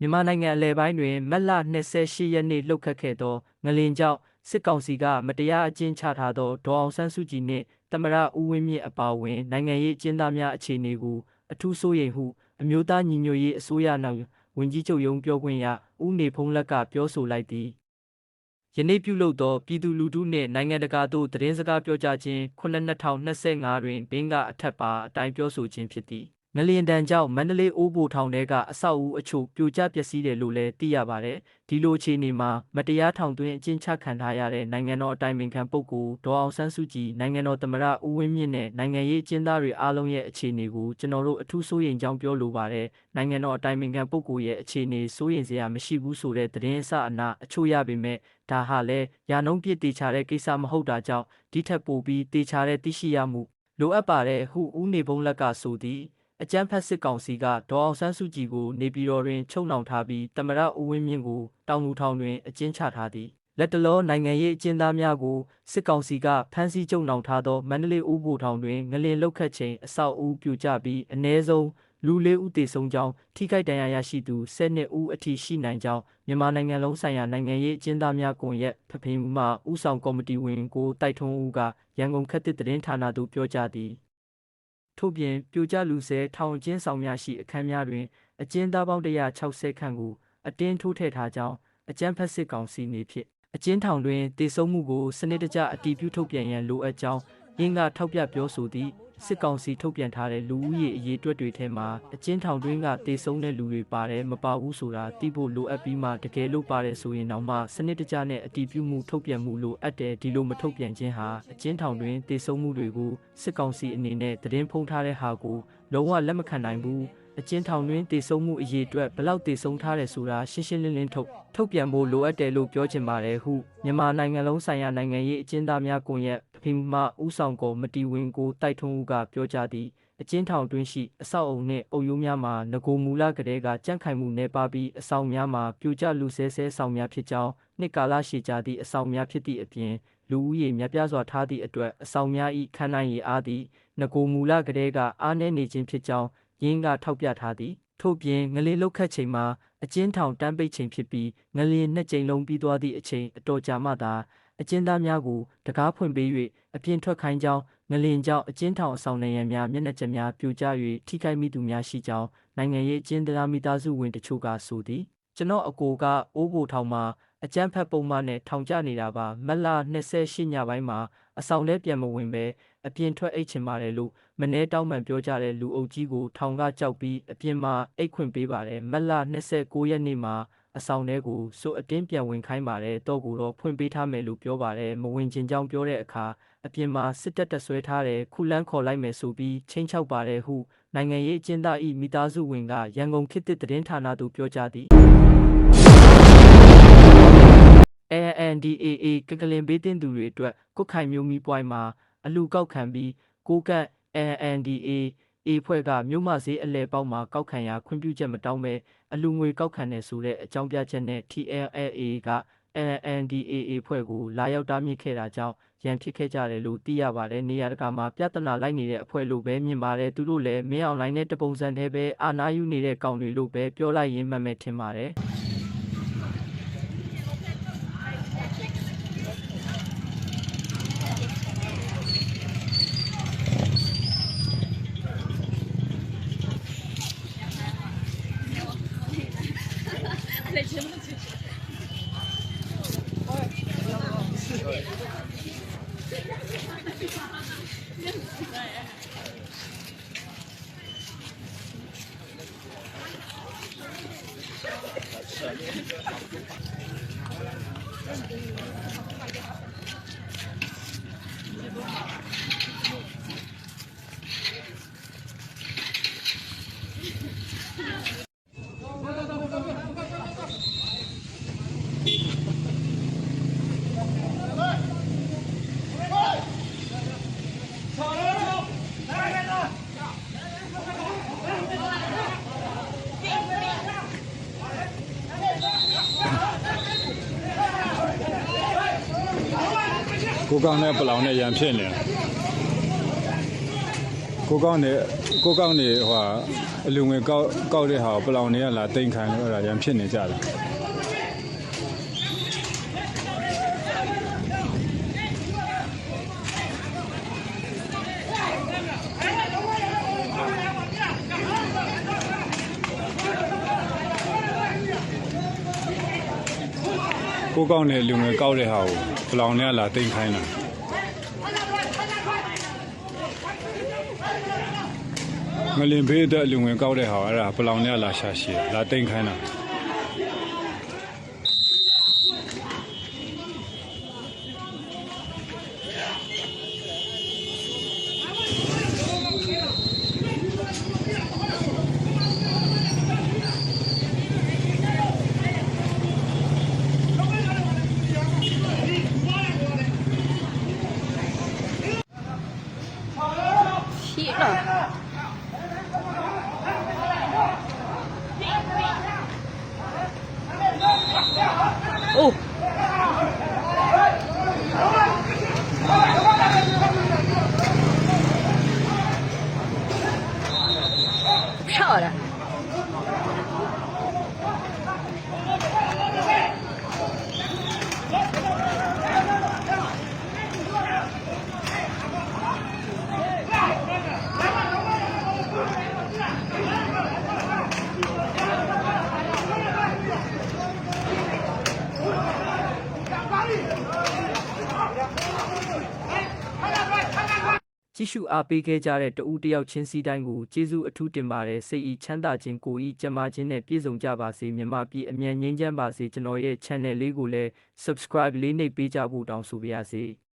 မြန်မာနိုင်ငံအလဲပိုင်းတွင်မတ်လ28ရက်နေ့လှုပ်ခတ်ခဲ့သောငလင်ကြောင့်စစ်ကောင်စီကမတရားအကျဉ်းချထားသောဒေါ်အောင်ဆန်းစုကြည်နှင့်တမရဦးဝင်းမြင့်အပါအဝင်နိုင်ငံရေးအကျဉ်းသားများအခြေအနေကိုအထူးစိုးရိမ်ဟုအမျိုးသားညီညွတ်ရေးအစိုးရနောက်ဝန်ကြီးချုပ်ရုံးပြောခွင့်ရဦးနေဖုံးလက်ကပြောဆိုလိုက်သည်ယနေ့ပြုလုပ်သောပြည်သူလူထုနှင့်နိုင်ငံတကာသို့သတင်းစကားပြောကြားခြင်း2025တွင်ဘင်းကအထက်ပါအတိုင်းပြောဆိုခြင်းဖြစ်သည် ငလျင်တန်ကြောင့်မန္တလေးအိုးဘိုထောင်ထဲကအဆောက်အဦအချို့ပြိုကျပျက်စီးတယ်လို့လည်းသိရပါတယ်ဒီလိုအခြေအနေမှာမတရားထောင်သွင်းအကျဉ်းချခံထားရတဲ့နိုင်ငံတော်အတိုင်ပင်ခံပုဂ္ဂိုလ်ဒေါ်အောင်ဆန်းစုကြည်နိုင်ငံတော်သမ္မတဦးဝင်းမြင့်နဲ့နိုင်ငံရေးအကျဉ်းသားတွေအားလုံးရဲ့အခြေအနေကိုကျွန်တော်တို့အထူးစိုးရိမ်ကြောင်းပြောလိုပါတယ်နိုင်ငံတော်အတိုင်ပင်ခံပုဂ္ဂိုလ်ရဲ့အခြေအနေစိုးရိမ်စရာမရှိဘူးဆိုတဲ့သတင်းအစအနအချို့ရပေမဲ့ဒါဟာလည်းယာနှုံးပြစ်တေချာတဲ့ကိစ္စမဟုတ်တာကြောင့်ဒီထက်ပိုပြီးတေချာတဲ့သိရှိရမှုလိုအပ်ပါတယ်ဟုဦးနေဘုံလက်ကဆိုသည် အကြမ်းဖက်စစ်ကောင်စီကဒေါ်အောင်ဆန်းစုကြည်ကိုနေပြည်တော်တွင်ချုပ်နှောင်ထားပြီးတမရဦးဝင်းမြင့်ကိုတောင်လူထောင်တွင်အကျဉ်းချထားသည်လက်တလောနိုင်ငံရေးအကျဉ်းသားများကိုစစ်ကောင်စီကဖမ်းဆီးချုပ်နှောင်ထားသောမန္တလေးဦးဘိုထောင်တွင်ငလင်လောက်ခတ်ချိန်အဆောက်အဦပြိုကျပြီးအ ਨੇ ဆုံးလူလေးဦးသေဆုံးကြောင်းထိခိုက်ဒဏ်ရာရရှိသူ12ဦးအထိရှိနိုင်ကြောင်းမြန်မာနိုင်ငံလုံးဆိုင်ရာနိုင်ငံရေးအကျဉ်းသားများကွန်ရက်ဖဖင်မှဦးဆောင်ကော်မတီဝင်ကိုတိုက်ထွန်းဦးကရန်ကုန်ခက်သစ်သတင်းဌာနသို့ပြောကြားသည် ထို့ပြင်ပြိုကျလူဆဲထောင်အကျဉ်းဆောင်များရှိအခန်းများတွင်အကျဉ်းသားပေါင်း160ခန့်ကိုအတင်းထိုးထည့်ထားကြောင်းအကြမ်းဖက်စစ်ကောင်စီနေဖြင့်အကျဉ်းထောင်တွင်တည်ဆုံမှုကိုစနစ်တကျအတည်ပြုထုတ်ပြန်ရန်လိုအပ်ကြောင်းရင်းကထောက်ပြပြောဆိုသည့် စစ်ကောင်စီထုတ်ပြန်ထားတဲ့လူဦးရေအရေးအတွက်တွေထဲမှာအကျဉ်းထောင်တွင်းကတည်ဆုံတဲ့လူတွေပါတယ်မပါဘူးဆိုတာသိဖို့လိုအပ်ပြီးမှတကယ်လို့ပါတယ်ဆိုရင်တော့မှစနစ်တကျနဲ့အတည်ပြုမှုထုတ်ပြန်မှုလိုအပ်တယ်ဒီလိုမထုတ်ပြန်ခြင်းဟာအကျဉ်းထောင်တွင်တည်ဆုံမှုတွေကိုစစ်ကောင်စီအနေနဲ့သတင်းဖုံးထားတဲ့ဟာကိုလုံးဝလက်မခံနိုင်ဘူး အကျဉ်းထောင်တွင်တည်ဆုံမှုအရေးအတွက်ဘလောက်တည်ဆုံထားတယ်ဆိုတာရှင်းရှင်းလင်းလင်းထုတ်ထုတ်ပြန်ဖို့လိုအပ်တယ်လို့ပြောချင်ပါတယ်ဟုမြန်မာနိုင်ငံလုံးဆိုင်ရာနိုင်ငံရေးအကျဉ်းသားများကွန်ရက်ဖိမဥဆောင်ကောမတီဝင်ကိုတိုက်ထွန်းဦးကပြောကြားသည်အကျဉ်းထောင်တွင်းရှိအဆောက်အုံနှင့်အုပ်ရိုးများမှာငကိုမူလကလေးကကြန့်ခိုင်မှုနှဲပါပြီးအဆောင်များမှာပြိုကျလူဆဲဆဲဆောင်များဖြစ်ကြောင်းနှစ်ကာလရှည်ကြာသည့်အဆောင်များဖြစ်သည့်အပြင်လူဦးရေများပြားစွာထားသည့်အတွက်အဆောင်များ၏ခန္ဓာရည်အားသည်ငကိုမူလကလေးကအားနည်းနေခြင်းဖြစ်ကြောင်း ရင်းကထောက်ပြထားသည်ထို့ပြင်ငလင်လုတ်ခတ်ချိန်မှာအကျဉ်းထောင်တန်းပိတ်ချိန်ဖြစ်ပြီးငလင်နှစ်ကြိမ်လုံးပြီးသွားသည့်အချိန်အတော်ကြာမှသာအကျဉ်းသားများကိုတကားဖွင့်ပေး၍အပြင်ထွက်ခိုင်းကြောင်းငလင်ကြောင့်အကျဉ်းထောင်အဆောင်နေရန်များမျက်နှာချက်များပြိုကျ၍ထိခိုက်မိသူများရှိကြောင်းနိုင်ငံရေးအကျဉ်းသားမိသားစုဝင်တချို့ကဆိုသည်ကျွန်တော်အကိုကအိုးဘိုထောင်မှာအကျန်းဖက်ပုံမှန်နဲ့ထောင်ကျနေတာပါမက်လာ28ညပိုင်းမှာအဆောင်ထဲပြန်မဝင်ပဲ အပြင်ထွက်အိတ်ချင်ပါတယ်လို့မနှဲတောင်းပန်ပြောကြတဲ့လူအုပ်ကြီးကိုထောင်ကကြောက်ပြီးအပြင်မှာအိတ်ခွင့်ပေးပါတယ်မက်လာ29ရက်နေ့မှာအဆောင်ထဲကိုစိုးအတင်းပြန်ဝင်ခိုင်းပါတယ်တော့ကိုတော့ဖွင့်ပေးထားမယ်လို့ပြောပါတယ်မဝင်ချင်ကြောင်းပြောတဲ့အခါအပြင်မှာစစ်တပ်တဆွဲထားတယ်ခုလန်းခေါ်လိုက်မယ်ဆိုပြီးချင်းချောက်ပါတယ်ဟုနိုင်ငံရေးအကျဉ်းသားဤမိသားစုဝင်ကရန်ကုန်ခေတ်သစ်သတင်းဌာနသို့ပြောကြားသည် ANDAA ကကလင်ဘေးတင်သူတွေအတွက်ကုတ်ခိုင်မျိုးမီပွိုင်းမှာ အလူကောက်ခံပြီးကိုကတ် ANDA အေဖွဲ့ကမြို့မဈေးအလဲပေါက်မှာကောက်ခံရာခွင့်ပြုချက်မတောင်းပဲအလူငွေကောက်ခံနေဆိုတဲ့အကြောင်းပြချက်နဲ့ TLLA က ANDAA ဖွဲ့ကိုလာရောက်တားမြစ်ခဲ့တာကြောင့်ရန်ဖြစ်ခဲ့ကြတယ်လို့သိရပါတယ်နေရာတကာမှာပြဿနာလိုက်နေတဲ့အဖွဲ့လို့ပဲမြင်ပါတယ်သူတို့လည်းမင်းအောင်လိုင်းနဲ့တပုံစံတည်းပဲအာနာယူနေတဲ့ကောင်တွေလို့ပဲပြောလိုက်ရင်မှတ်မဲ့ထင်ပါတယ် Thank. ကိုကောင်နဲ့ပလောင်နဲ့ရန်ဖြစ်နေတယ်ကိုကောင်းနေကိုကောင်းနေဟိုဟာအလူငွေကောက်ကောက်တဲ့ဟာကိုပလောင်တွေကလာတိန်ခံလို့အဲ့ဒါရန်ဖြစ်နေကြတယ် ကိုကောင်းတဲ့လူငယ်ကောက်တဲ့ဟာကိုပလောင်နဲ့လာတိန်ခိုင်းတာငလင်ဘေးအတွက်လူငယ်ကောက်တဲ့ဟာကိုအဲ့ဒါပလောင်နဲ့လာရှာရှည်လာတိန်ခိုင်းတာ 哦，漂亮。 ကြည့်ရှုအားပေးခဲ့ကြတဲ့တဦးတစ်ယောက်ချင်းစီတိုင်းကိုကျေးဇူးအထူးတင်ပါတယ်စိတ်ဤချမ်းသာခြင်းကိုယ်ဤကျန်းမာခြင်းနဲ့ပြည့်စုံကြပါစေမြတ်မပြည်အမြန်ငြိမ်းချမ်းပါစေကျွန်တော်ရဲ့ channel လေးကိုလည်း subscribe လေးနှိပ်ပေးကြဖို့တောင်းဆိုပါရစေ